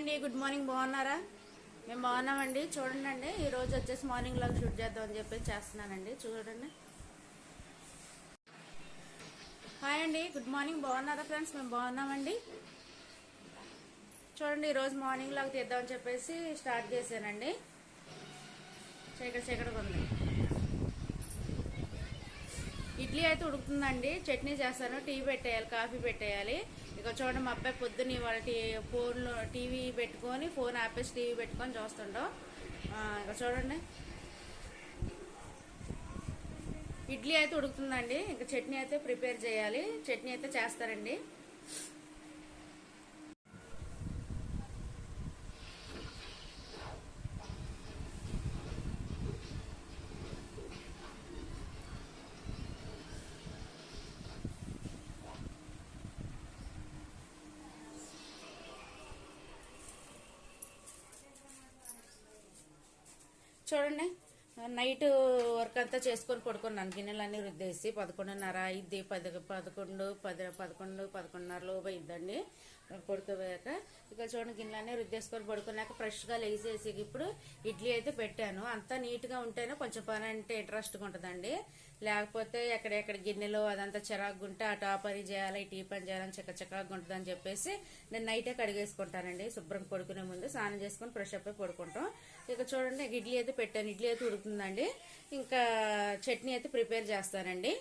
అండి good morning బాగున్నారా? మేము బాగున్నామండి. చూడండి అండి ఈరోజు వచ్చేసి మార్నింగ్ లాగా షూట్ చేద్దాం అని చెప్పేసి చేస్తున్నానండి. చూడండి. హాయ్ అండి గుడ్ మార్నింగ్ బాగున్నారా ఫ్రెండ్స్? మేము బాగున్నామండి. చూడండి ఈరోజు మార్నింగ్ లాగా తీద్దామని చెప్పేసి స్టార్ట్ చేశానండి. చీకటి చీకటిగా ఉంది. ఇడ్లీ అయితే ఉడుకుతుందండి. చట్నీ చేస్తాను. టీ పెట్టేయాలి కాఫీ పెట్టేయాలి. ఇక చూడండి మా అబ్బాయి పొద్దున్న ఇవాళ టీ ఫోన్లో టీవీ పెట్టుకొని ఫోన్ ఆపేసి టీవీ పెట్టుకొని చూస్తుండో. ఇక చూడండి. ఇడ్లీ అయితే ఉడుకుతుందండి. ఇంకా చట్నీ అయితే ప్రిపేర్ చేయాలి. చట్నీ అయితే చేస్తారండి. చూడండి. నైట్ వర్క్ అంతా చేసుకొని పడుకున్నాను. గిన్నెలన్నీ రుద్దేసి పదకొండున్నర అయింది. పది పదకొండు పది పదకొండు పదకొండున్నర లోపు అయిందండి. పడుకోబోయాక ఇక చూడండి గిన్నెలన్నీ రుద్దేసుకొని పడుకున్నాక ఫ్రెష్గా లేసేసి ఇప్పుడు ఇడ్లీ అయితే పెట్టాను. అంతా నీట్గా ఉంటేనే కొంచెం పని అంటే ఇంట్రెస్ట్గా ఉంటుందండి. లేకపోతే ఎక్కడెక్కడ గిన్నెలు అదంతా చిరాకుగా ఉంటే అటు ఆ పని చేయాలి ఇటు పని చేయాలని చక్క ఉంటుందని చెప్పేసి నేను నైటే కడిగేసుకుంటానండి. శుభ్రం పడుకునే ముందు స్నానం చేసుకొని ఫ్రెష్ అప్ పడుకుంటాం. ఇక చూడండి ఇడ్లీ అయితే పెట్టాను. ఇడ్లీ అయితే ఉడుకుతుందండి. ఇంకా చట్నీ అయితే ప్రిపేర్ చేస్తానండి.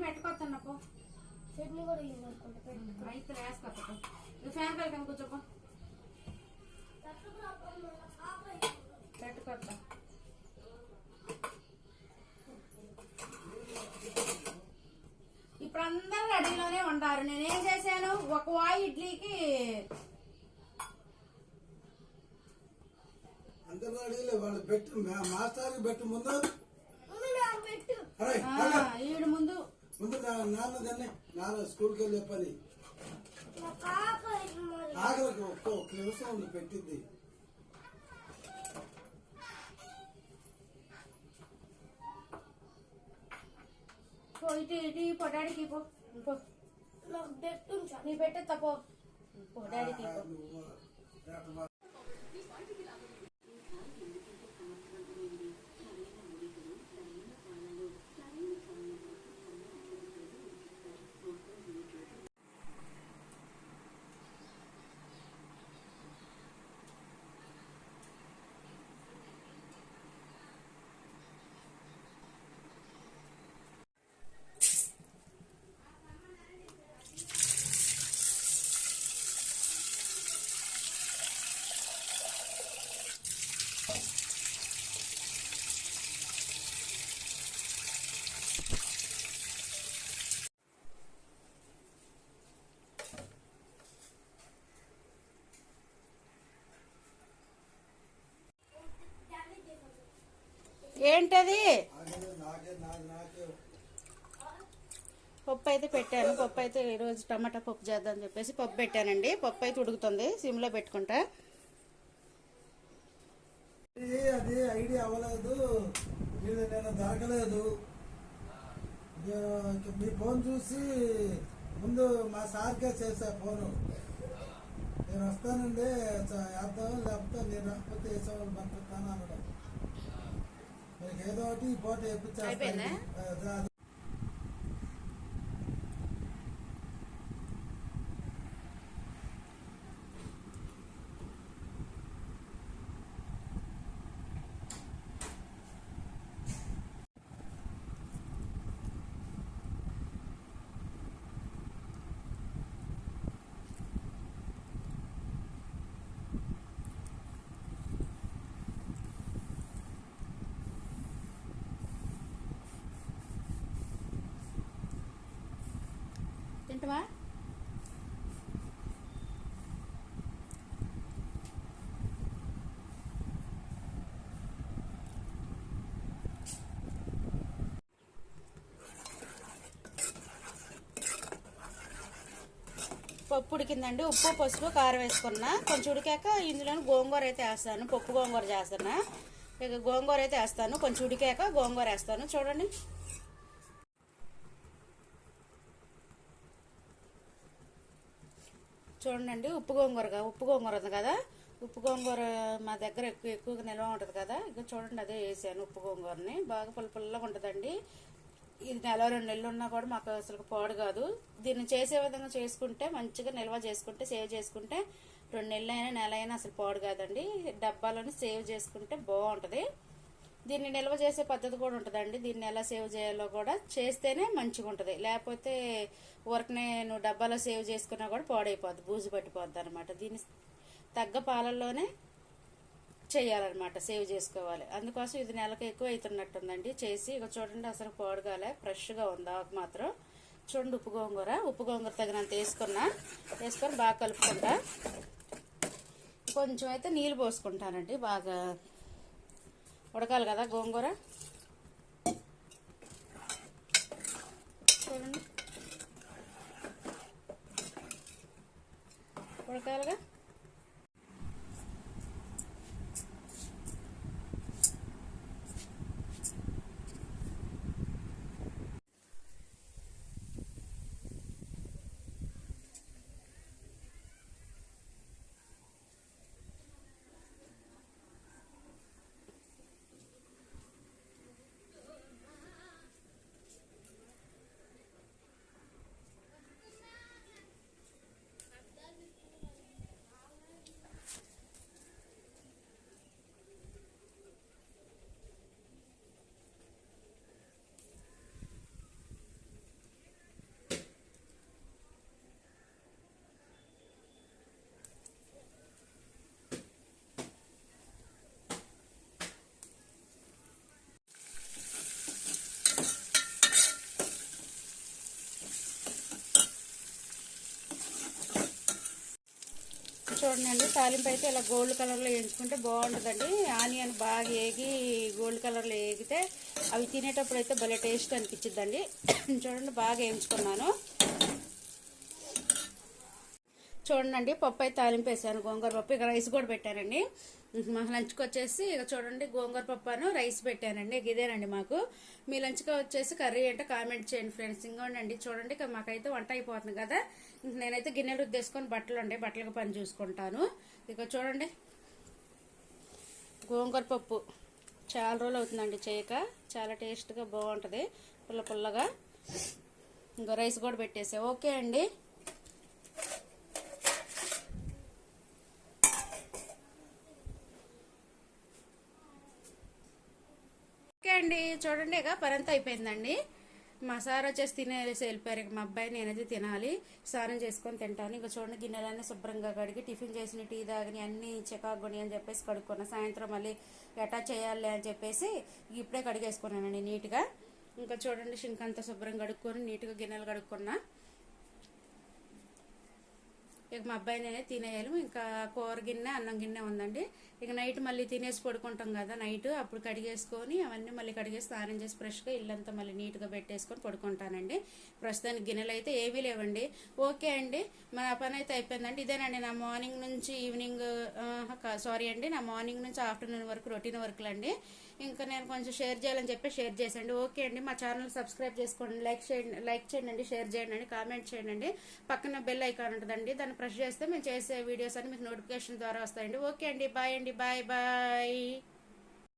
ఆయన్ని పెట్టుకోవద్దన్నపో. చట్నీ కూడా యూజ్ అనుకుంటా. అయితే వేసుకోపో ఫ్యాన్ కలిగి కూర్చోపో. పెట్టుకోద్దాం ఇప్పుడు అందరూ రెడీలోనే ఉంటారు. నేనేం చేశాను? ఒక వాయి ఇడ్లీకి అందరూ అడిగిలే వాళ్ళు పెట్టు. మా- మాస్టర్కి పెట్టు ముందు. పెట్టు. ఈడు ముందు. ముందు నా నాన్న దాన్ని నాన్న స్కూల్కి వెళ్ళే పని. ఆఖరికి ఒక్క ఒక్క నిమిషం ఉంది పెట్టింది. ఇటు ఇటు పో డాడీకి పో. నీ పెట్టే తప్పో పో. డాడీకి పో. ఏంటది? పప్పు అయితే పెట్టాను. పప్పు అయితే ఈరోజు టమాటా పప్పు చేద్దామని చెప్పేసి పప్పు పెట్టానండి. పప్పు అయితే ఉడుకుతుంది. సిమ్లో పెట్టుకుంటా. ఇది అది ఐడియా అవ్వలేదు. నేను దొరకలేదు మీ ఫోన్ చూసి ముందు మా సార్కే చేసా ఫోను. నేను వస్తానండి వేద్దాం లేకపోతే నేను రాకపోతే వేసేవాళ్ళు పంపిస్తాను అనడం. అయిపోయిందా? తింటవా పప్పు ఉడికిందండి. ఉప్పు పసుపు కారం వేసుకున్నా. కొంచెం ఉడికాక ఇందులో గోంగూర అయితే వేస్తాను. పప్పు గోంగూర చేస్తున్నా. ఇక గోంగూర అయితే వేస్తాను. కొంచెం ఉడికాక గోంగూర వేస్తాను. చూడండి. చూడండి ఉప్పు గోంగూరగా ఉప్పు గోంగూర ఉంది కదా? ఉప్పు గోంగూర మా దగ్గర ఎక్కువ ఎక్కువగా నిల్వ ఉంటుంది కదా? ఇంకా చూడండి అదే వేసాను ఉప్పు గోంగూరని. బాగా పుల్ల పుల్లగా ఉంటుందండి. ఇది నెల రెండు నెలలు ఉన్నా కూడా మాకు అసలు పాడు కాదు. దీన్ని చేసే విధంగా చేసుకుంటే మంచిగా నిల్వ చేసుకుంటే సేవ్ చేసుకుంటే రెండు నెలలైనా నెల అయినా అసలు పాడు కాదండి. డబ్బాలోని సేవ్ చేసుకుంటే బాగుంటుంది. దీన్ని నిల్వ చేసే పద్ధతి కూడా ఉంటుందండి. దీన్ని ఎలా సేవ్ చేయాలో కూడా చేస్తేనే మంచిగా ఉంటుంది లేకపోతే ఊరకనే నువ్వు డబ్బాలో సేవ్ చేసుకున్నా కూడా పాడైపోద్ది బూజు పట్టిపోద్ది అనమాట దీన్ని తగ్గ పాలల్లోనే చేయాలన్నమాట సేవ్ చేసుకోవాలి. అందుకోసం ఇది నెలకు ఎక్కువ అవుతున్నట్టుందండి చేసి ఇక చూడండి అసలు పాడుగాలే ఫ్రెష్గా ఉంది ఆకు మాత్రం. చూడండి ఉప్పు గోంగూర. ఉప్పు గోంగూర తగినంత వేసుకున్నా వేసుకొని బాగా కలుపుకుంటా. కొంచెం అయితే నీళ్ళు పోసుకుంటానండి బాగా ఉడకాలి కదా గోంగూర? చూడండి. ఉడకాలిగా? చూడండి తాలింపు అయితే ఇలా గోల్డ్ కలర్లో వేయించుకుంటే బాగుంటుందండి. ఆనియన్ బాగా ఏగి గోల్డ్ కలర్లో ఏగితే అవి తినేటప్పుడు అయితే భలే టేస్ట్ అనిపించిద్దండి. చూడండి బాగా వేయించుకున్నాను. చూడండి పప్పు అయితే తాలింపు వేసాను గోంగూర పప్పు ఇక రైస్ కూడా పెట్టానండి మా లంచ్కి వచ్చేసి ఇక చూడండి గోంగూర పప్పును రైస్ పెట్టానండి. ఇదేనండి మాకు. మీ లంచ్కి వచ్చేసి కర్రీ అంటే కామెంట్ చేయండి ఫ్రెండ్స్. ఇంకోండి చూడండి ఇక మాకైతే వంట అయిపోతుంది కదా. నేనైతే గిన్నెలు రుద్దేసుకొని బట్టలు ఉండే బట్టలకు పని చూసుకుంటాను. ఇక చూడండి. గోంగూర పప్పు చాలా రోజులు అవుతుందండి చేయక. చాలా టేస్ట్గా బాగుంటుంది. పుల్ల పుల్లగా. ఇంకా రైస్ కూడా పెట్టేసా. ఓకే అండి. అండి చూడండి ఇక పరంత అయిపోయిందండి. మా సార్ వచ్చేసి తినేసి వెళ్ళిపోయారు. ఇక మా అబ్బాయి నేనైతే తినాలి. స్నానం చేసుకొని తింటాను. ఇంకా చూడండి గిన్నెలన్నీ శుభ్రంగా కడిగి టిఫిన్ చేసిన టీ తాగిని అన్ని చెకాగొని అని చెప్పేసి కడుక్కున్నా. సాయంత్రం మళ్ళీ ఎటా చేయాలి అని చెప్పేసి ఇప్పుడే కడిగేసుకున్నానండి నీట్గా. ఇంకా చూడండి షింక్ అంతా శుభ్రంగా కడుక్కొని నీట్గా గిన్నెలు కడుక్కున్నా. ఇక మా అబ్బాయినే తినేయాలి. ఇంకా కూర గిన్నె అన్నం గిన్నె ఉందండి. ఇక నైట్ మళ్ళీ తినేసి పడుకుంటాం కదా నైట్. అప్పుడు కడిగేసుకొని అవన్నీ మళ్ళీ కడిగేసి స్నానం చేసి ఫ్రెష్గా ఇల్లంతా మళ్ళీ నీట్గా పెట్టేసుకొని పడుకుంటానండి. ప్రస్తుతానికి గిన్నెలు అయితే ఏమీ లేవండి. ఓకే అండి. మన పని అయితే అయిపోయిందండి. ఇదేనండి నా మార్నింగ్ నుంచి ఈవినింగ్ సారీ అండి. నా మార్నింగ్ నుంచి ఆఫ్టర్నూన్ వరకు రొటీన్ వర్క్లు అండి. ఇంకా నేను కొంచెం షేర్ చేయాలని చెప్పి షేర్ చేసండి ఓకే అండి. మా ఛానల్ సబ్స్క్రైబ్ చేసుకోండి. లైక్ చేయండి లైక్ చేయండి షేర్ చేయండి కామెంట్ చేయండి. పక్కన బెల్ ఐకాన్ ఉంటుందండి. దాన్ని ప్రెస్ చేస్తే మేము చేసే వీడియోస్ అన్ని మీకు నోటిఫికేషన్ ద్వారా వస్తాయండి. ఓకే అండి బాయ్ అండి బాయ్ బాయ్